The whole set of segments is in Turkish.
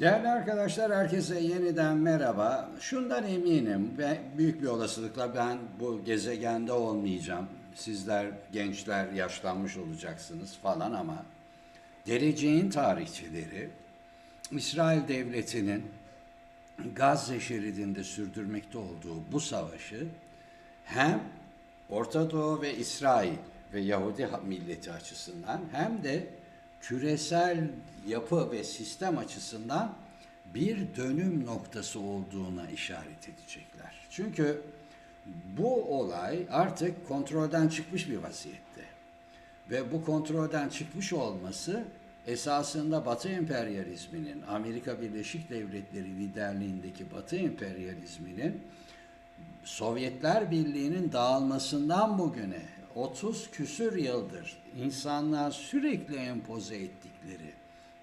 Değerli arkadaşlar herkese yeniden merhaba. Şundan eminim ve büyük bir olasılıkla ben bu gezegende olmayacağım. Sizler gençler yaşlanmış olacaksınız falan ama geleceğin tarihçileri İsrail devletinin Gazze şeridinde sürdürmekte olduğu bu savaşı hem Orta Doğu ve İsrail ve Yahudi milleti açısından hem de küresel yapı ve sistem açısından bir dönüm noktası olduğuna işaret edecekler. Çünkü bu olay artık kontrolden çıkmış bir vaziyette. Ve bu kontrolden çıkmış olması esasında Batı emperyalizminin, Amerika Birleşik Devletleri liderliğindeki Batı emperyalizminin Sovyetler Birliği'nin dağılmasından bugüne 30 küsür yıldır insanlar sürekli empoze ettikleri,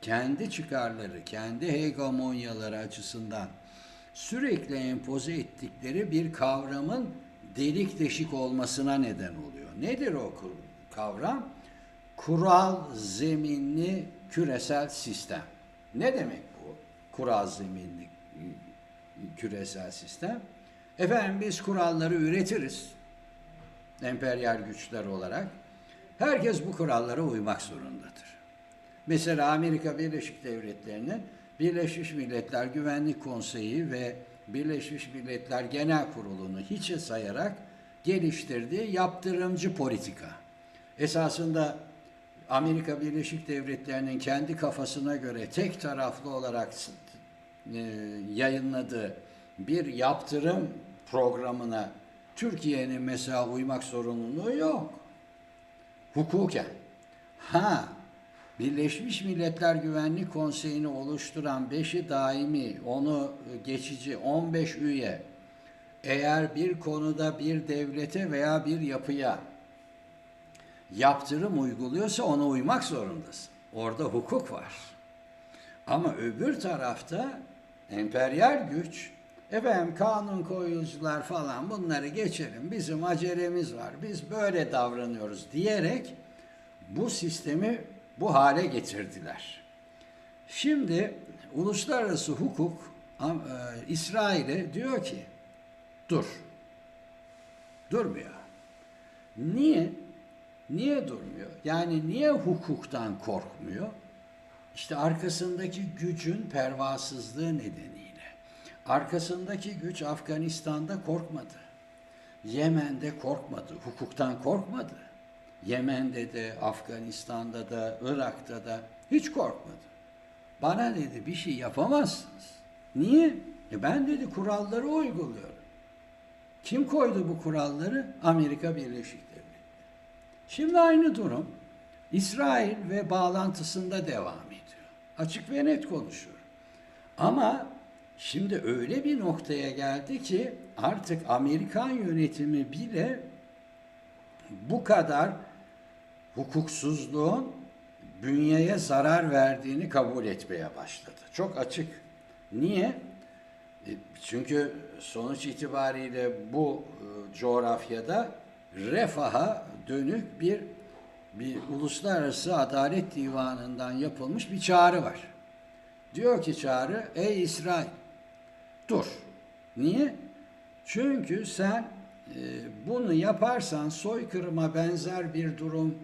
kendi çıkarları, kendi hegemonyaları açısından sürekli empoze ettikleri bir kavramın delik deşik olmasına neden oluyor. Nedir o kavram? Kural zeminli küresel sistem. Ne demek bu? Kural zeminli e, küresel sistem. Efendim biz kuralları üretiriz. Emperyal güçler olarak. Herkes bu kurallara uymak zorundadır. Mesela Amerika Birleşik Devletleri'nin Birleşmiş Milletler Güvenlik Konseyi ve Birleşmiş Milletler Genel Kurulu'nu hiçe sayarak geliştirdiği yaptırımcı politika. Esasında Amerika Birleşik Devletleri'nin kendi kafasına göre tek taraflı olarak e, yayınladığı bir yaptırım programına Türkiye'nin mesela uymak zorunluluğu yok. Hukuken. Ha, Birleşmiş Milletler Güvenlik Konseyi'ni oluşturan beşi daimi, onu geçici 15 üye eğer bir konuda bir devlete veya bir yapıya yaptırım uyguluyorsa ona uymak zorundasın. Orada hukuk var. Ama öbür tarafta emperyal güç, efendim kanun koyucular falan bunları geçelim, bizim acelemiz var, biz böyle davranıyoruz diyerek bu sistemi bu hale getirdiler. Şimdi uluslararası hukuk e, İsrail'e diyor ki dur. Durmuyor. Niye? Niye durmuyor? Yani niye hukuktan korkmuyor? İşte arkasındaki gücün pervasızlığı nedeniyle. Arkasındaki güç Afganistan'da korkmadı. Yemen'de korkmadı. Hukuktan korkmadı. Yemen'de de, Afganistan'da da, Irak'ta da hiç korkmadı. Bana dedi bir şey yapamazsınız. Niye? E ben dedi kuralları uyguluyorum. Kim koydu bu kuralları? Amerika Birleşik Devletleri. Şimdi aynı durum İsrail ve bağlantısında devam ediyor. Açık ve net konuşuyorum. Ama şimdi öyle bir noktaya geldi ki artık Amerikan yönetimi bile bu kadar hukuksuzluğun bünyeye zarar verdiğini kabul etmeye başladı. Çok açık. Niye? E, Çünkü sonuç itibariyle bu e, coğrafyada refaha dönük bir bir uluslararası adalet divanından yapılmış bir çağrı var. Diyor ki çağrı, ey İsrail dur. Niye? Çünkü sen e, bunu yaparsan soykırıma benzer bir durum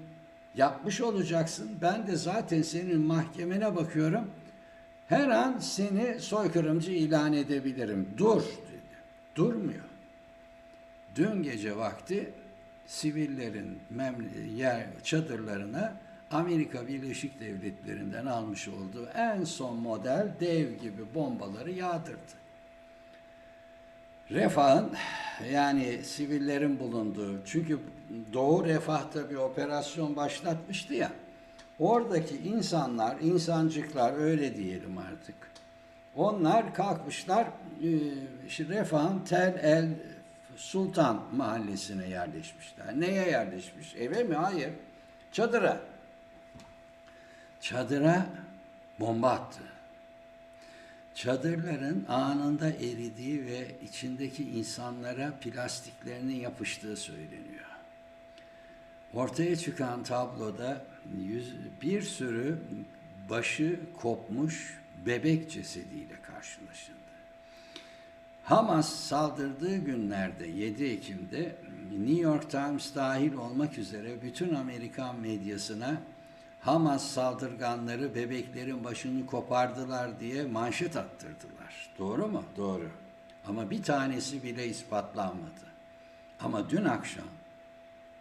yapmış olacaksın. Ben de zaten senin mahkemene bakıyorum. Her an seni soykırımcı ilan edebilirim. Dur dedi. Durmuyor. Dün gece vakti sivillerin yer çadırlarına Amerika Birleşik Devletleri'nden almış olduğu en son model dev gibi bombaları yağdırdı. Refah'ın yani sivillerin bulunduğu çünkü Doğu Refah'ta bir operasyon başlatmıştı ya oradaki insanlar, insancıklar öyle diyelim artık. Onlar kalkmışlar e, işte Refah'ın Tel El Sultan mahallesine yerleşmişler. Neye yerleşmiş? Eve mi? Hayır. Çadıra. Çadıra bomba attı çadırların anında eridiği ve içindeki insanlara plastiklerinin yapıştığı söyleniyor. Ortaya çıkan tabloda yüz, bir sürü başı kopmuş, bebek cesediyle karşılaşıldı. Hamas saldırdığı günlerde 7 Ekim'de New York Times dahil olmak üzere bütün Amerikan medyasına Hamas saldırganları bebeklerin başını kopardılar diye manşet attırdılar. Doğru mu? Doğru. Ama bir tanesi bile ispatlanmadı. Ama dün akşam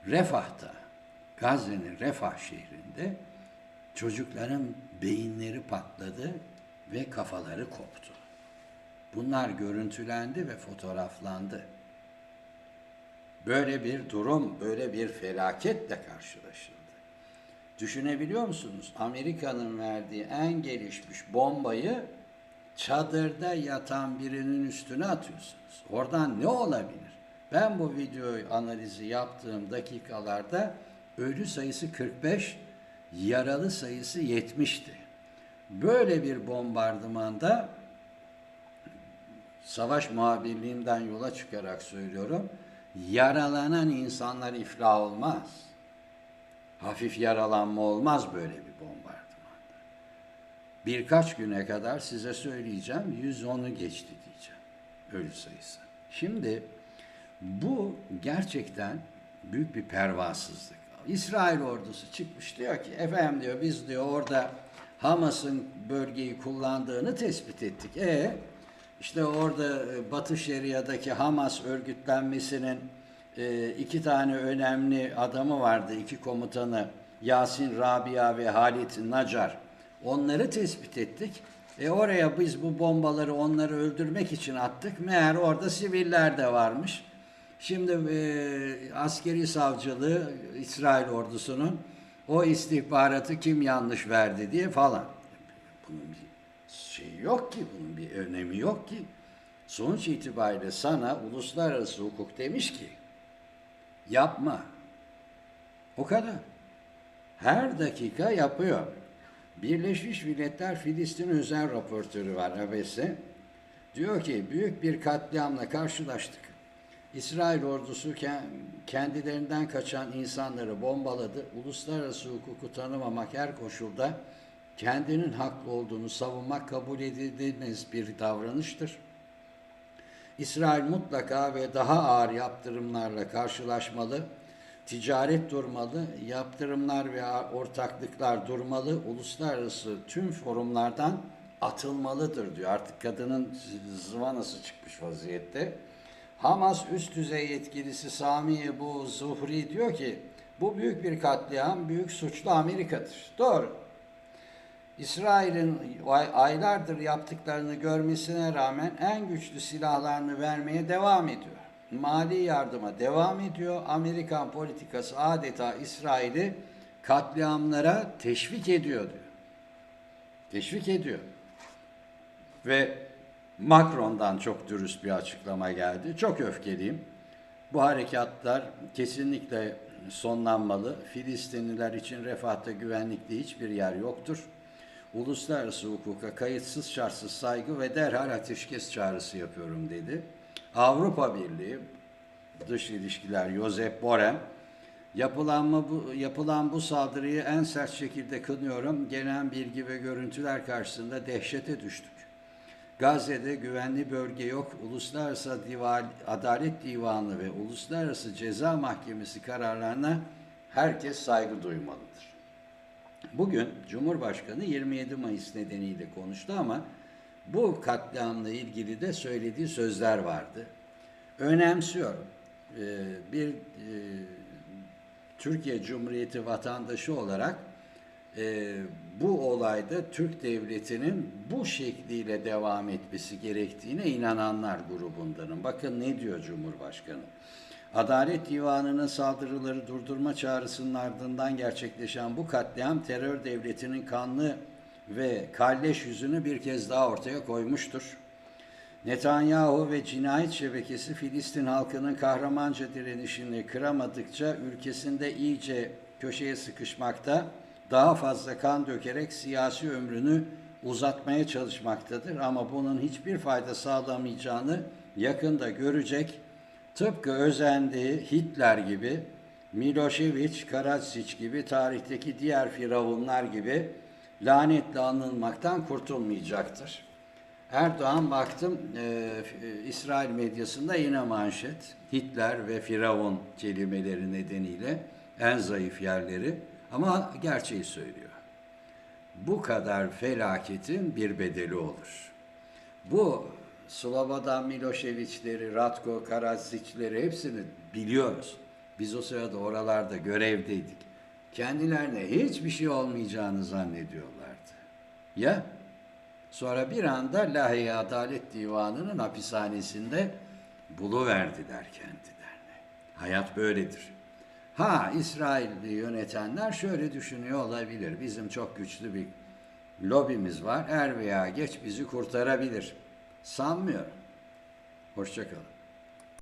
Refah'ta, Gazze'nin Refah şehrinde çocukların beyinleri patladı ve kafaları koptu. Bunlar görüntülendi ve fotoğraflandı. Böyle bir durum, böyle bir felaketle karşılaşıldı. Düşünebiliyor musunuz? Amerika'nın verdiği en gelişmiş bombayı çadırda yatan birinin üstüne atıyorsunuz. Oradan ne olabilir? Ben bu videoyu analizi yaptığım dakikalarda ölü sayısı 45, yaralı sayısı 70'ti. Böyle bir bombardımanda savaş muhabirliğimden yola çıkarak söylüyorum. Yaralanan insanlar iflah olmaz. Hafif yaralanma olmaz böyle bir bombardımanda. Birkaç güne kadar size söyleyeceğim 110'u geçti diyeceğim ölü sayısı. Şimdi bu gerçekten büyük bir pervasızlık. İsrail ordusu çıkmış diyor ki efendim diyor biz diyor orada Hamas'ın bölgeyi kullandığını tespit ettik. E işte orada e, Batı Şeria'daki Hamas örgütlenmesinin e, iki tane önemli adamı vardı, iki komutanı Yasin Rabia ve Halit Nacar. Onları tespit ettik. E oraya biz bu bombaları onları öldürmek için attık. Meğer orada siviller de varmış. Şimdi e, askeri savcılığı İsrail ordusunun o istihbaratı kim yanlış verdi diye falan. Bunun bir şey yok ki, bunun bir önemi yok ki. Sonuç itibariyle sana uluslararası hukuk demiş ki yapma. O kadar. Her dakika yapıyor. Birleşmiş Milletler Filistin özel raportörü var abese. Diyor ki büyük bir katliamla karşılaştık. İsrail ordusu kendilerinden kaçan insanları bombaladı. Uluslararası hukuku tanımamak her koşulda kendinin haklı olduğunu savunmak kabul edildiğiniz bir davranıştır. İsrail mutlaka ve daha ağır yaptırımlarla karşılaşmalı, ticaret durmalı, yaptırımlar ve ortaklıklar durmalı, uluslararası tüm forumlardan atılmalıdır diyor. Artık kadının zıvanası çıkmış vaziyette. Hamas üst düzey yetkilisi Sami Ebu Zuhri diyor ki bu büyük bir katliam, büyük suçlu Amerika'dır. Doğru. İsrail'in aylardır yaptıklarını görmesine rağmen en güçlü silahlarını vermeye devam ediyor. Mali yardıma devam ediyor. Amerikan politikası adeta İsrail'i katliamlara teşvik ediyor diyor. Teşvik ediyor. Ve Macron'dan çok dürüst bir açıklama geldi. Çok öfkeliyim. Bu harekatlar kesinlikle sonlanmalı. Filistinliler için refahta güvenlikte hiçbir yer yoktur. Uluslararası hukuka kayıtsız şartsız saygı ve derhal ateşkes çağrısı yapıyorum dedi. Avrupa Birliği Dış İlişkiler Josep Borrell yapılan bu, yapılan bu saldırıyı en sert şekilde kınıyorum. Gelen bilgi ve görüntüler karşısında dehşete düştük. Gazze'de güvenli bölge yok. Uluslararası Divan, Adalet Divanı ve Uluslararası Ceza Mahkemesi kararlarına herkes saygı duymalıdır. Bugün Cumhurbaşkanı 27 Mayıs nedeniyle konuştu ama bu katliamla ilgili de söylediği sözler vardı. Önemsiyorum. Ee, bir e, Türkiye Cumhuriyeti vatandaşı olarak e, bu olayda Türk Devleti'nin bu şekliyle devam etmesi gerektiğine inananlar grubundanım. Bakın ne diyor Cumhurbaşkanı. Adalet Divanı'nın saldırıları durdurma çağrısının ardından gerçekleşen bu katliam terör devletinin kanlı ve kalleş yüzünü bir kez daha ortaya koymuştur. Netanyahu ve cinayet şebekesi Filistin halkının kahramanca direnişini kıramadıkça ülkesinde iyice köşeye sıkışmakta, daha fazla kan dökerek siyasi ömrünü uzatmaya çalışmaktadır ama bunun hiçbir fayda sağlamayacağını yakında görecek. Tıpkı özendiği Hitler gibi, Milošević, Karadzic gibi tarihteki diğer firavunlar gibi lanetle anılmaktan kurtulmayacaktır. Erdoğan baktım e, İsrail medyasında yine manşet. Hitler ve Firavun kelimeleri nedeniyle en zayıf yerleri ama gerçeği söylüyor. Bu kadar felaketin bir bedeli olur. Bu Slobodan Miloševićleri, Ratko Karadzićleri hepsini biliyoruz. Biz o sırada oralarda görevdeydik. Kendilerine hiçbir şey olmayacağını zannediyorlardı. Ya? Sonra bir anda Lahey Adalet Divanı'nın hapishanesinde buluverdiler kendilerini. Hayat böyledir. Ha İsrail'i yönetenler şöyle düşünüyor olabilir. Bizim çok güçlü bir lobimiz var. Er veya geç bizi kurtarabilir. Sanmıyorum. Hoşçakalın.